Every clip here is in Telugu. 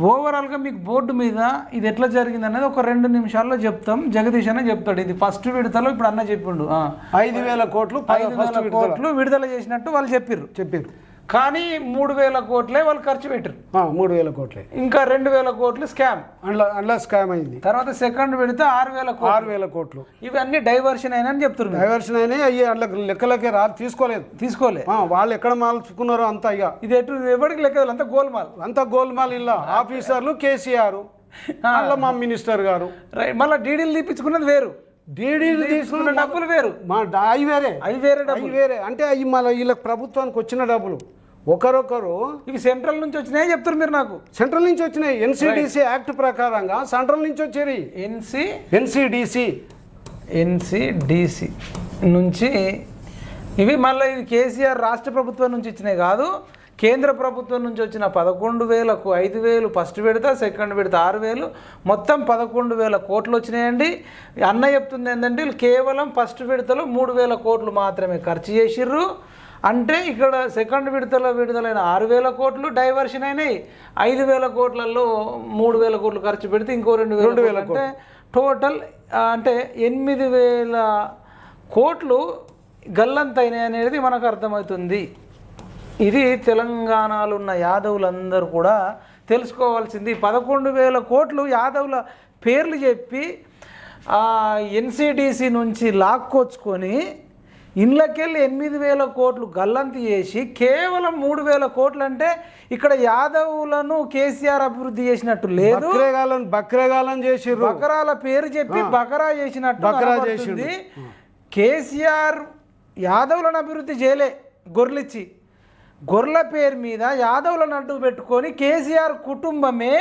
ఓవరాల్గా మీకు బోర్డు మీద ఇది ఎట్లా జరిగింది అనేది ఒక రెండు నిమిషాల్లో చెప్తాం. జగదీష్ అనే చెప్తాడు ఇది ఫస్ట్ విడతలో ఇప్పుడు అన్న చెప్పిండు. ఆ. ఐదు వేల కోట్లు ఐదు వేల కోట్లు విడుదల చేసినట్టు వాళ్ళు చెప్పిర్రు. చెప్పారు కానీ మూడు వేల కోట్లే వాళ్ళు ఖర్చు పెట్టారు మూడు వేల కోట్లే. ఇంకా రెండు వేల కోట్లు స్కామ్. అందులో అందులో స్కామ్ అయింది. తర్వాత సెకండ్ విడితే ఆరు వేల ఆరు వేల కోట్లు. ఇవన్నీ డైవర్షన్ అయినా అని చెప్తున్నారు. డైవర్షన్ అయినాయి అయ్యి అందులో లెక్కలకే రా తీసుకోలేదు. తీసుకోలే. ఆ, వాళ్ళు ఎక్కడ మార్చుకున్నారో అంతా ఇక ఇది ఎటు ఎవరికి లెక్క అంతా గోల్మాల్. అంతా గోల్మాల్ ఇల్లా ఆఫీసర్లు కేసీఆర్ అందులో మా మినిస్టర్ గారు. రైట్ మళ్ళీ డీడీలు తీపించుకున్నది వేరు. డీడీలు తీసుకున్న డబ్బులు వేరు. మా డా- అవి వేరే. అవి వేరే డబ్బులు. అవి వేరే. అంటే అవి మన వీళ్ళకి ప్రభుత్వానికి వచ్చిన డబ్బులు. ఒకరొకరు ఇవి సెంట్రల్ నుంచి వచ్చినాయి చెప్తారు మీరు నాకు. సెంట్రల్ నుంచి వచ్చినాయి. ఎన్సిడిసి యాక్ట్ ప్రకారంగా సెంట్రల్ నుంచి వచ్చేది. ఎన్సి ఎన్సిడిసి. ఎన్సిడిసి నుంచి ఇవి మళ్ళీ ఇది కేసీఆర్ రాష్ట్ర ప్రభుత్వం నుంచి ఇచ్చినాయి కాదు. కేంద్ర ప్రభుత్వం నుంచి వచ్చిన పదకొండు వేలకు ఐదు వేలు ఫస్ట్ విడత సెకండ్ విడత ఆరు వేలు. మొత్తం పదకొండు వేల కోట్లు వచ్చినాయండి. అన్న చెప్తుంది ఏంటంటే కేవలం ఫస్ట్ విడతలో మూడు వేల కోట్లు మాత్రమే ఖర్చు చేసిర్రు. అంటే ఇక్కడ సెకండ్ విడతలో విడుదలైన ఆరు వేల కోట్లు డైవర్షన్ అయినాయి. ఐదు వేల కోట్లలో మూడు వేల కోట్లు ఖర్చు పెడితే ఇంకో రెండు వేల రెండు వేల అంటే టోటల్ అంటే ఎనిమిది వేల కోట్లు గల్లంతైనాయి అనేది మనకు అర్థమవుతుంది. ఇది తెలంగాణలో ఉన్న యాదవులందరూ కూడా తెలుసుకోవాల్సింది. పదకొండు వేల కోట్లు యాదవుల పేర్లు చెప్పి ఎన్సిడిసి నుంచి లాక్కొచ్చుకొని ఇండ్లకెళ్ళి ఎనిమిది వేల కోట్లు గల్లంతి చేసి కేవలం మూడు వేల కోట్లు అంటే ఇక్కడ యాదవులను కేసీఆర్ అభివృద్ధి చేసినట్టు లేదు. బక్రేగాలను చేసిర్రు. బకరాల పేరు చెప్పి బకరా చేసినట్టు బకరా కనబడుతుంది. కేసీఆర్ యాదవులను అభివృద్ధి చేయలే గొర్రెలిచ్చి. గొర్రెల పేరు మీద యాదవులను అడ్డు పెట్టుకొని కేసీఆర్ కుటుంబమే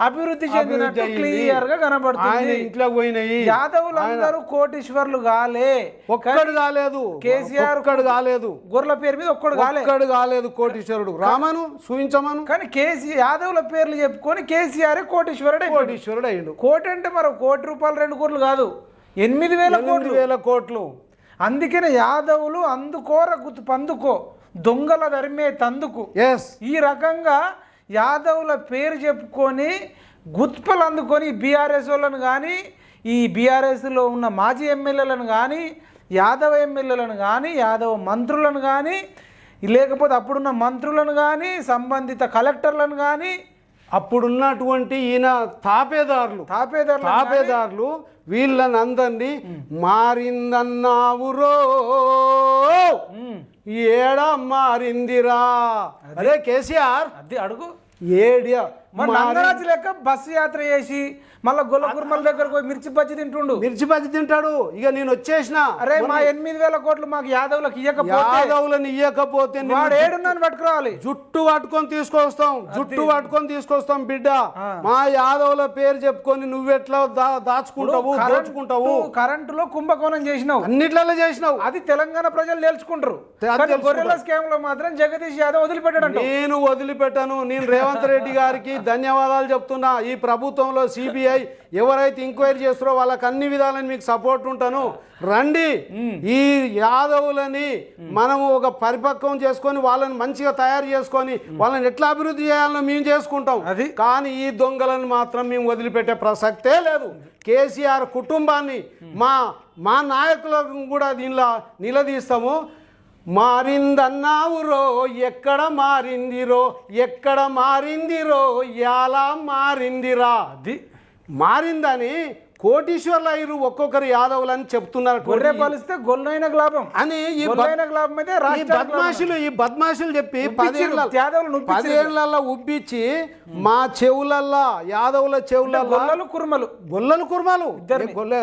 అభివృద్ధి చెందినట్టు. క్లియర్గా కనబడుతుంది. ఇంట్లో పోయినాయి. యాదవులందరూ కోటీశ్వర్లు కాలే. ఒక్కడు కాలేదు. కేసీఆర్ ఒక్కడు కాలేదు. గొర్రెల పేరు మీద ఒక్కడు ఒక్కడు కాలేదు కోటీశ్వరుడు. రామను సూచించమను. కానీ కేసీ యాదవుల పేర్లు చెప్పుకొని కేసీఆర్ కోటీశ్వరుడు. కోటీశ్వరుడు అయ్యిండు కోటి అంటే మరో కోటి రూపాయలు రెండు కోట్లు కాదు. ఎనిమిది వేల కోట్లు. వేల కోట్లు. అందుకనే యాదవులు అందుకోర గుర్తు పందుకో. దొంగల ధర్మే తందుకు. ఎస్ ఈ రకంగా యాదవ్ల పేరు చెప్పుకొని గుత్పలు అందుకొని బీఆర్ఎస్ వాళ్ళను కానీ ఈ బీఆర్ఎస్లో ఉన్న మాజీ ఎమ్మెల్యేలను కానీ యాదవ ఎమ్మెల్యేలను కానీ యాదవ మంత్రులను కానీ లేకపోతే అప్పుడున్న మంత్రులను కానీ సంబంధిత కలెక్టర్లను కానీ అప్పుడున్నటువంటి ఈయన తాపేదారులు. తాపేదారులను తాపేదారులు వీళ్ళని అందరినీ మారిందన్నావురో. ఏడా మారిందిరా? అరే కేసీఆర్. అది అడుగు. ఏడియా? మరి నంగరాజు లెక్క బస్సు యాత్ర చేసి మళ్ళీ గొల్ల కుర్మల దగ్గరకు పోయి మిర్చి బజ్జి తింటుండు. మిర్చి బజ్జి తింటాడు. ఇక నేను వచ్చేసిన. అరే మా ఎనిమిది వేల కోట్లు మాకు యాదవులకు ఇయ్యకపోతే యాదవులను ఇయ్యకపోతే నిన్ను వాడు ఏడున్నాను పట్టుకురావాలి. జుట్టు పట్టుకొని తీసుకొస్తాం. జుట్టు పట్టుకొని తీసుకొస్తాం బిడ్డ. మా యాదవుల పేరు చెప్పుకొని నువ్వెట్లా దా దాచుకుంటావు దోచుకుంటావు? కరెంటులో కుంభకోణం చేసినావు. అన్నిట్లలో చేసినావు. అది తెలంగాణ ప్రజలు నేర్చుకుంటారు. గొర్రెల స్కామ్లో మాత్రం జగదీష్ యాదవ్ వదిలిపెట్టాడంట. నేను వదిలిపెట్టాను. నేను రేవంత్ రెడ్డి గారికి ధన్యవాదాలు చెప్తున్నా. ఈ ప్రభుత్వంలో సిబిఐ ఎవరైతే ఎంక్వైరీ చేస్తారో వాళ్ళకి అన్ని విధాలని మీకు సపోర్ట్ ఉంటాను. రండి. ఈ యాదవులని మనము ఒక పరిపక్వం చేసుకొని వాళ్ళని మంచిగా తయారు చేసుకొని వాళ్ళని ఎట్లా అభివృద్ధి చేయాలో మేము చేసుకుంటాం. అది. కానీ ఈ దొంగలను మాత్రం మేము వదిలిపెట్టే ప్రసక్తే లేదు. కేసీఆర్ కుటుంబాన్ని మా మా నాయకులను కూడా దీనిలో నిలదీస్తాము. మారిందన్నావురో ఎక్కడ మారిందిరో ఎక్కడ మారిందిరో ఎలా మారిందిరా? అది మారిందని కోటీశ్వర్లు అయ్యారు ఒక్కొక్కరు యాదవులని చెప్తున్నారు గొర్రె బలిస్తే గొల్లైనకు లాభం అని ఈ లాభం అయితే ఈ. బద్మాషులు ఈ బద్మాషులు చెప్పి పదేళ్ళ. పదేళ్ళలో ఉబ్బిచ్చి మా చెవులల్లా యాదవుల చెవులల్లా గొల్లలు కుర్మలు. గొల్లలు కుర్మలు. గొల్ల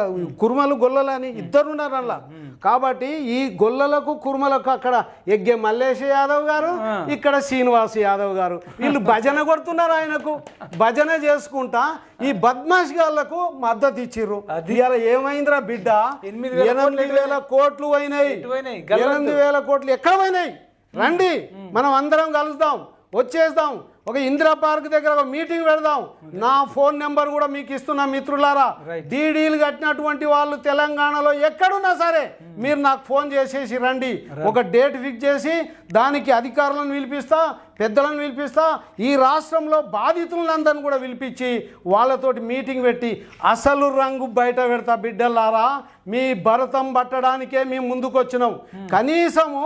కుర్మలు గొల్లలు అని ఇద్దరు ఉన్నారు అలా కాబట్టి ఈ గొల్లలకు కుర్మలకు అక్కడ ఎగ్గే మల్లేశ యాదవ్ గారు ఇక్కడ శ్రీనివాస్ యాదవ్ గారు. వీళ్ళు భజన కొడుతున్నారు ఆయనకు. భజన చేసుకుంటా ఈ బద్మాష్ గాళ్ళకు మద్దతు ఇచ్చిర్రు. ఇవాళ ఏమైందిరా బిడ్డ? ఎనిమిది వేల కోట్లు అయినాయి. ఎనిమిది వేల కోట్లు ఎక్కడ పోయినాయి? రండి. మనం అందరం కలుద్దాం. వచ్చేద్దాం. ఒక ఇందిరా పార్క్ దగ్గర ఒక మీటింగ్ పెడదాం. నా ఫోన్ నెంబర్ కూడా మీకు ఇస్తున్నా మిత్రులారా. డీడీలు కట్టినటువంటి వాళ్ళు తెలంగాణలో ఎక్కడున్నా సరే మీరు నాకు ఫోన్ చేసేసి రండి. ఒక డేట్ ఫిక్స్ చేసి దానికి అధికారులను పిలిపిస్తా పెద్దలను పిలిపిస్తా ఈ రాష్ట్రంలో బాధితులందరిని కూడా పిలిపించి వాళ్ళతోటి మీటింగ్ పెట్టి అసలు రంగు బయట పెడతా బిడ్డలారా. మీ భరతం పట్టడానికే మేము ముందుకు వచ్చినాం కనీసము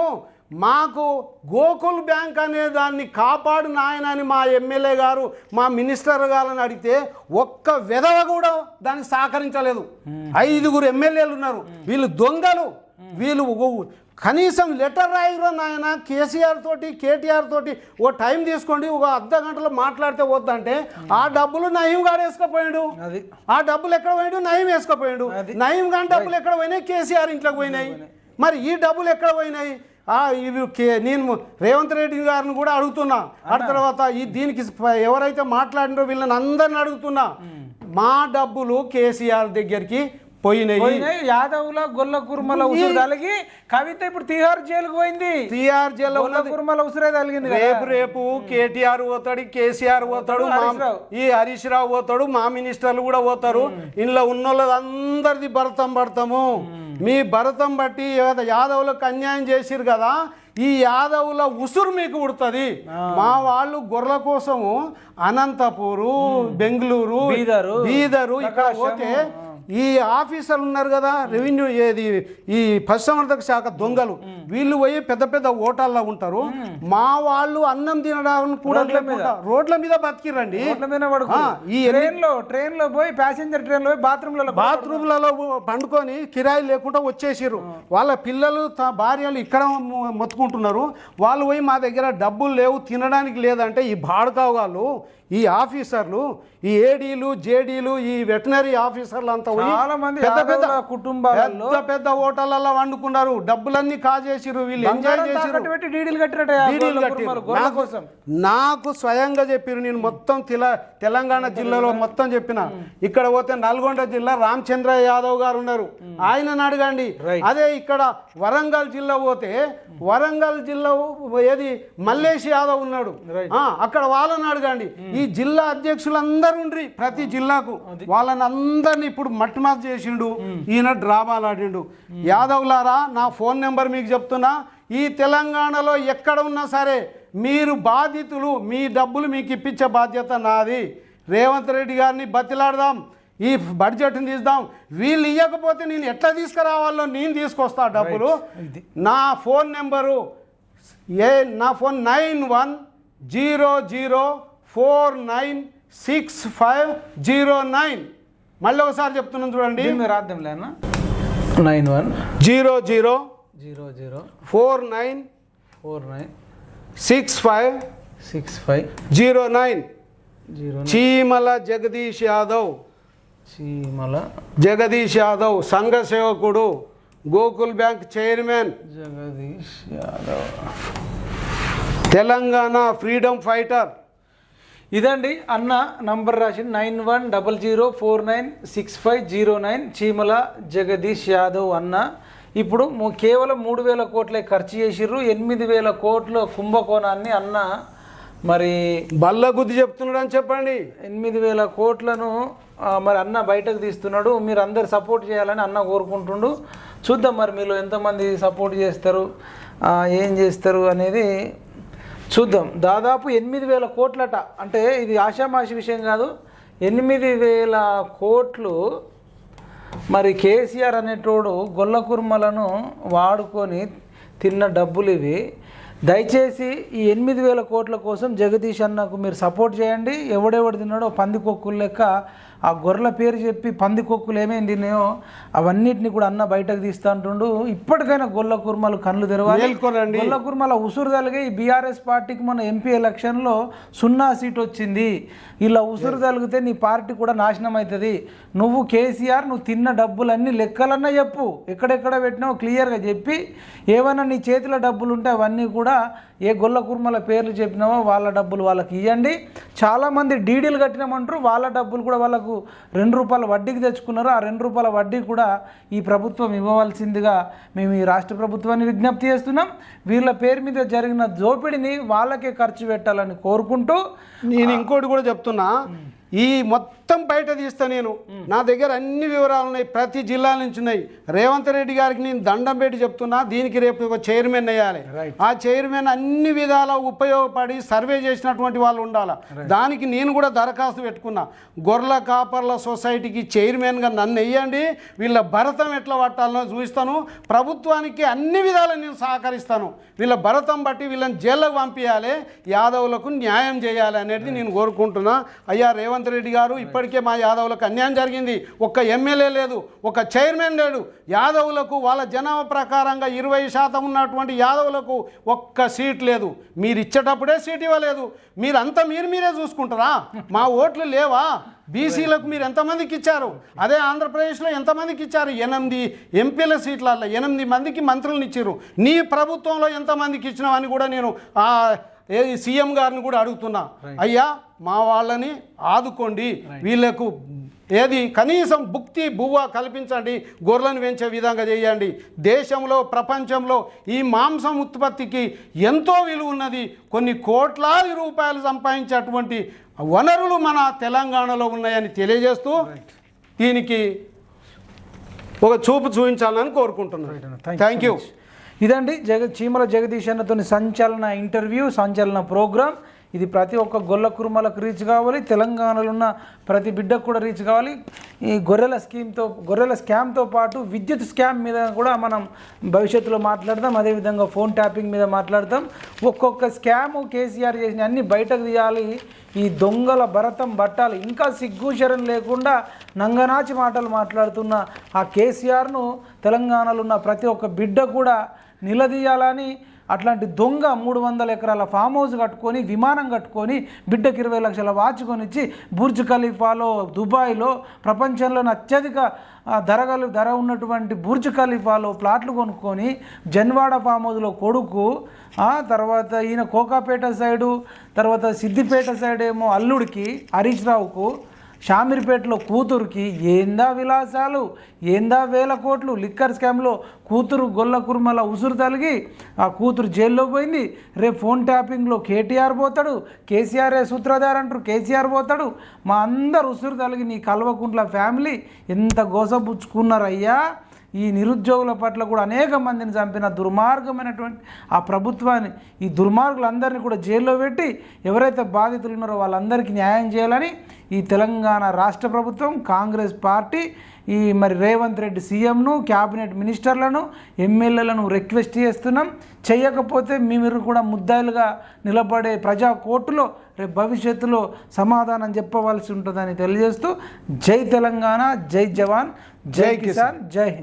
మాకు గోకుల్ బ్యాంక్ అనే దాన్ని కాపాడు నాయన అని మా ఎమ్మెల్యే గారు మా మినిస్టర్ గారిని అడిగితే ఒక్క విధవ కూడా దానికి సహకరించలేదు. ఐదుగురు ఎమ్మెల్యేలు ఉన్నారు. వీళ్ళు దొంగలు. వీళ్ళు కనీసం లెటర్ రాయరు నాయన? కేసీఆర్ తోటి కేటీఆర్ తోటి ఓ టైం తీసుకోండి ఒక అర్ధ గంటలో మాట్లాడితే వద్దంటే ఆ డబ్బులు నయం గారు వేసుకపోయాడు. ఆ డబ్బులు ఎక్కడ పోయాడు? నయం వేసుకపోయాడు. నయం గాని డబ్బులు ఎక్కడ పోయినాయి? కేసీఆర్ ఇంట్లోకి పోయినాయి. మరి ఈ డబ్బులు ఎక్కడ పోయినాయి? ఇవి నేను రేవంత్ రెడ్డి గారిని కూడా అడుగుతున్నా. ఆ తర్వాత ఈ దీనికి ఎవరైతే మాట్లాడినో వీళ్ళని అందరిని అడుగుతున్నా. మా డబ్బులు కేసీఆర్ దగ్గరికి పోయినాయి. యాదవుల గొల్ల కుర్మల ఉసురు తలిగి కవిత ఇప్పుడు తిహార్ జైలుకు పోయింది. జిల్లా గొల్ల కుర్మల ఉసురే తలిగింది. రేపు రేపు కేటీఆర్ పోతాడు కేసీఆర్ పోతాడు. ఈ హరీష్ రావు పోతాడు మా మినిస్టర్లు కూడా పోతారు. ఇంట్లో ఉన్న అందరిది భరతం పడతాము. మీ భరతం బట్టి యాదవులకు అన్యాయం చేసిరు కదా ఈ యాదవుల ఉసురు మీకు ఉడుతుంది. మా వాళ్ళు గొర్రెల కోసము అనంతపూరు బెంగళూరు బీదరు, బీదరు ఇక్కడ పోతే ఈ ఆఫీసర్లు ఉన్నారు కదా రెవెన్యూ ఏది ఈ పశుసంవర్ధక శాఖ దొంగలు. వీళ్ళు పోయి పెద్ద పెద్ద ఓటాల్లో ఉంటారు. మా వాళ్ళు అన్నం తినడానికి కూడా రోడ్ల మీద. లేకుండా రోడ్ల మీద బతికిరండి ఈ ట్రైన్లో ట్రైన్లో పోయి ప్యాసింజర్ ట్రైన్లో పోయి బాత్రూమ్లో బాత్రూమ్లలో పండుకొని కిరాయి లేకుండా వచ్చేసిర్రు. వాళ్ళ పిల్లలు భార్యలు ఇక్కడ మొత్తుకుంటున్నారు. వాళ్ళు పోయి మా దగ్గర డబ్బులు లేవు తినడానికి లేదంటే ఈ బాడుకావు వాళ్ళు ఈ ఆఫీసర్లు ఈ ఏడీలు జేడీలు ఈ వెటనరీ ఆఫీసర్లు అంతా చాలా మంది పెద్ద పెద్ద కుటుంబాలలో పెద్ద పెద్ద హోటళ్ళల్లో వండుకున్నారు. డబ్బులన్నీ కాజేసిర్రు వీళ్ళు ఎంజాయ్ డీడీలు కట్టినట్టు. గొర్రెల నాకు- స్వయంగా చెప్పారు నేను మొత్తం తెల తెలంగాణ జిల్లాలో మొత్తం చెప్పిన. ఇక్కడ పోతే నల్గొండ జిల్లా రామచంద్ర యాదవ్ గారు ఉన్నారు. ఆయనను అడగండి. అదే ఇక్కడ వరంగల్ జిల్లా పోతే వరంగల్ జిల్లా ఏది? మల్లేష్ యాదవ్ ఉన్నాడు. అక్కడ వాళ్ళని అడగండి. ఈ జిల్లా అధ్యక్షులందరూ ఉండ్రి ప్రతి జిల్లాకు. వాళ్ళని అందరిని ఇప్పుడు మట్టిమాస్ చేసిండు ఈయన డ్రామాలు ఆడిండు యాదవ్లారా నా ఫోన్ నెంబర్ మీకు చెప్తున్నా ఈ తెలంగాణలో ఎక్కడ ఉన్నా సరే మీరు బాధితులు మీ డబ్బులు మీకు ఇప్పించే బాధ్యత నాది. రేవంత్ రెడ్డి గారిని బతిలాడదాం ఈ బడ్జెట్ని తీద్దాం. వీళ్ళు ఇవ్వకపోతే నేను ఎట్లా తీసుకురావాలో నేను తీసుకొస్తా డబ్బులు. నా ఫోన్ నెంబరు ఏ నా phone nine one zero zero four nine six five zero nine. మళ్ళీ ఒకసారి చెప్తున్నాను చూడండి. లేనా nine one. Zero zero zero zero. Four nine four nine six five six five zero nine. Zero Cheemala Jagadish Yadav. Cheemala Jagadish Yadav సంఘ సేవకుడు Gokul bank chairman. Jagadish Yadav. Telangana freedom fighter. ఇదండి అన్న నంబర్ రాసి nine one double zero four nine six five zero nine Cheemala Jagadish Yadav అన్న. ఇప్పుడు కేవలం మూడు వేల కోట్లే ఖర్చు చేసిర్రు. ఎనిమిది వేల కోట్ల కుంభకోణాన్ని అన్న మరి బల్ల గుద్ది చెప్తున్నాడు అని చెప్పండి. ఎనిమిది వేల కోట్లను మరి అన్న బయటకు తీస్తున్నాడు. మీరు అందరు సపోర్ట్ చేయాలని అన్న కోరుకుంటుండు. చూద్దాం మరి మీలో ఎంతమంది సపోర్ట్ చేస్తారు ఏం చేస్తారు అనేది చూద్దాం. దాదాపు ఎనిమిది వేల కోట్లట. అంటే ఇది ఆషామాషి విషయం కాదు. ఎనిమిది వేల కోట్లు మరి కేసీఆర్ అనేటోడు గొల్ల కుర్మలను వాడుకొని తిన్న డబ్బులు ఇవి. దయచేసి ఈ ఎనిమిది వేల కోట్ల కోసం జగదీష్ అన్నకు మీరు సపోర్ట్ చేయండి. ఎవడెవడు తిన్నాడో పందికొక్కులు లెక్క ఆ గొర్రెల పేరు చెప్పి పందికొక్కులు ఏమేమి తిన్నాయో అవన్నిటిని కూడా అన్న బయటకు తీస్తా అంటుండు. ఇప్పటికైనా గొల్ల కుర్మలు కళ్ళు తెరవాలి. గొల్ల కుర్మల ఉసురు తలిగే ఈ బీఆర్ఎస్ పార్టీకి మన ఎంపీ ఎలక్షన్లో సున్నా సీట్ వచ్చింది. ఇలా ఉసురు తలిగితే నీ పార్టీ కూడా నాశనం అవుతుంది. నువ్వు కేసీఆర్ నువ్వు తిన్న డబ్బులన్నీ లెక్కలన్నా చెప్పు. ఎక్కడెక్కడ పెట్టినావు క్లియర్గా చెప్పి ఏమైనా నీ చేతిలో డబ్బులు ఉంటే అవన్నీ కూడా ఏ గొల్ల కుర్మల పేర్లు చెప్పినావో వాళ్ళ డబ్బులు వాళ్ళకి ఇవ్వండి చాలామంది డీడీలు కట్టినామంటారు వాళ్ళ డబ్బులు కూడా వాళ్ళకు రూపాయలకు రెండు రూపాయల వడ్డీకి తెచ్చుకున్నారు ఆ రెండు రూపాయల వడ్డీ కూడా ఈ ప్రభుత్వం ఇవ్వవలసిందిగా మేము ఈ రాష్ట్ర ప్రభుత్వాన్ని విజ్ఞప్తి చేస్తున్నాం. వీళ్ళ పేరు మీద జరిగిన దోపిడీని వాళ్ళకే ఖర్చు పెట్టాలని కోరుకుంటూ నేను ఇంకోటి కూడా చెప్తున్నా. ఈ మొత్తం బయట తీస్తా నేను. నా దగ్గర అన్ని వివరాలు ఉన్నాయి. ప్రతి జిల్లా నుంచి ఉన్నాయి. రేవంత్ రెడ్డి గారికి నేను దండం పెట్టి చెప్తున్నా దీనికి రేపు ఒక చైర్మన్ వేయాలి. Right. ఆ చైర్మన్ అన్ని విధాల ఉపయోగపడి సర్వే చేసినటువంటి వాళ్ళు ఉండాలి? దానికి నేను కూడా దరఖాస్తు పెట్టుకున్నా. గొర్రెల కాపర్ల సొసైటీకి చైర్మన్గా నన్ను వేయండి. వీళ్ళ భరతం ఎట్లా పట్టాలనో చూపిస్తాను. ప్రభుత్వానికి అన్ని విధాలు నేను సహకరిస్తాను. వీళ్ళ భరతం బట్టి వీళ్ళని జైల్లోకి పంపించాలి యాదవులకు న్యాయం చేయాలి అనేది నేను కోరుకుంటున్నా. అయ్యా రేవంత్ రెడ్డి గారు ఇప్పటికే మా యాదవులకు అన్యాయం జరిగింది. ఒక్క ఎమ్మెల్యే లేదు ఒక చైర్మన్ లేడు. యాదవులకు వాళ్ళ జనాభా ప్రకారంగా ఇరవై శాతం ఉన్నటువంటి యాదవులకు ఒక్క సీట్ లేదు. మీరు ఇచ్చేటప్పుడే సీట్ ఇవ్వలేదు. మీరంతా మీరు మీరే చూసుకుంటారా? మా ఓట్లు లేవా? బీసీలకు మీరు ఎంతమందికి ఇచ్చారు? అదే ఆంధ్రప్రదేశ్లో ఎంతమందికి ఇచ్చారు? ఎనిమిది ఎంపీల సీట్లలో ఎనిమిది మందికి మంత్రులను ఇచ్చారు నీ ప్రభుత్వంలో ఎంతమందికి ఇచ్చినావు అని కూడా నేను ఆ ఏ సీఎం గారిని కూడా అడుగుతున్నా అయ్యా మా వాళ్ళని ఆదుకోండి. వీళ్ళకు ఏది కనీసం భుక్తి బువ్వ కల్పించండి గొర్రెలను పెంచే విధంగా చేయండి. దేశంలో ప్రపంచంలో ఈ మాంసం ఉత్పత్తికి ఎంతో విలువ ఉన్నది. కొన్ని కోట్లాది రూపాయలు సంపాదించేటువంటి వనరులు మన తెలంగాణలో ఉన్నాయని తెలియజేస్తూ దీనికి ఒక చూపు చూపించాలని కోరుకుంటున్నాను. థ్యాంక్ యూ ఇదండి జగ చీమల జగదీష్ అన్నతో సంచలన ఇంటర్వ్యూ సంచలన ప్రోగ్రామ్ ఇది ప్రతి ఒక్క గొల్ల కురుమలకు రీచ్ కావాలి తెలంగాణలో ఉన్న ప్రతి బిడ్డకు కూడా రీచ్ కావాలి. ఈ గొర్రెల స్కీమ్తో గొర్రెల స్కామ్తో పాటు విద్యుత్ స్కామ్ మీద కూడా మనం భవిష్యత్తులో మాట్లాడదాం. అదేవిధంగా ఫోన్ ట్యాపింగ్ మీద మాట్లాడతాం ఒక్కొక్క స్కామ్ కేసీఆర్ చేసిన అన్ని బయటకు తీయాలి. ఈ దొంగల భరతం బట్టాలి. ఇంకా సిగ్గుశరం లేకుండా నంగనాచి మాటలు మాట్లాడుతున్న ఆ కేసీఆర్ను తెలంగాణలో ఉన్న ప్రతి ఒక్క బిడ్డ కూడా నిలదీయాలని అట్లాంటి దొంగ మూడు వందల ఎకరాల ఫామ్ హౌస్ కట్టుకొని విమానం కట్టుకొని బిడ్డకి ఇరవై లక్షల వాచ్ కొనిచ్చి బుర్జ్ ఖలీఫాలో దుబాయ్లో ప్రపంచంలోని అత్యధిక ధరగలు ధర ఉన్నటువంటి బుర్జ్ ఖలీఫాలో ప్లాట్లు కొనుక్కొని జన్వాడ ఫామ్ హౌస్లో కొడుకు తర్వాత ఈయన కోకాపేట సైడు తర్వాత సిద్దిపేట సైడ్ ఏమో అల్లుడికి హరీష్ రావుకు షామీర్పేటలో కూతురుకి ఏందా విలాసాలు? ఏందా వేల కోట్లు? లిక్కర్ స్కామ్లో కూతురు గొల్ల కుర్మల ఉసురు తలిగి ఆ కూతురు జైల్లో పోయింది. రేపు ఫోన్ ట్యాపింగ్లో కేటీఆర్ పోతాడు. కేసీఆర్ సూత్రధార అంటారు. కేసీఆర్ పోతాడు. మా అందరు ఉసురు తలిగి నీ కల్వకుంట్ల ఫ్యామిలీ ఎంత గోసపుచ్చుకున్నారయ్యా? ఈ నిరుద్యోగుల పట్ల కూడా అనేక మందిని చంపిన దుర్మార్గమైనటువంటి ఆ ప్రభుత్వాన్ని ఈ దుర్మార్గులందరినీ కూడా జైల్లో పెట్టి ఎవరైతే బాధితులు ఉన్నారో వాళ్ళందరికీ న్యాయం చేయాలని ఈ తెలంగాణ రాష్ట్ర ప్రభుత్వం కాంగ్రెస్ పార్టీ ఈ మరి రేవంత్ రెడ్డి సీఎంను క్యాబినెట్ మినిస్టర్లను ఎమ్మెల్యేలను రిక్వెస్ట్ చేస్తున్నాం. చేయకపోతే మీ మీరు కూడా ముద్దాయిలుగా నిలబడే ప్రజా కోర్టులో రేపు భవిష్యత్తులో సమాధానం చెప్పవలసి ఉంటుందని తెలియజేస్తూ జై తెలంగాణ జై జవాన్ జై కిసాన్ జై హింద్.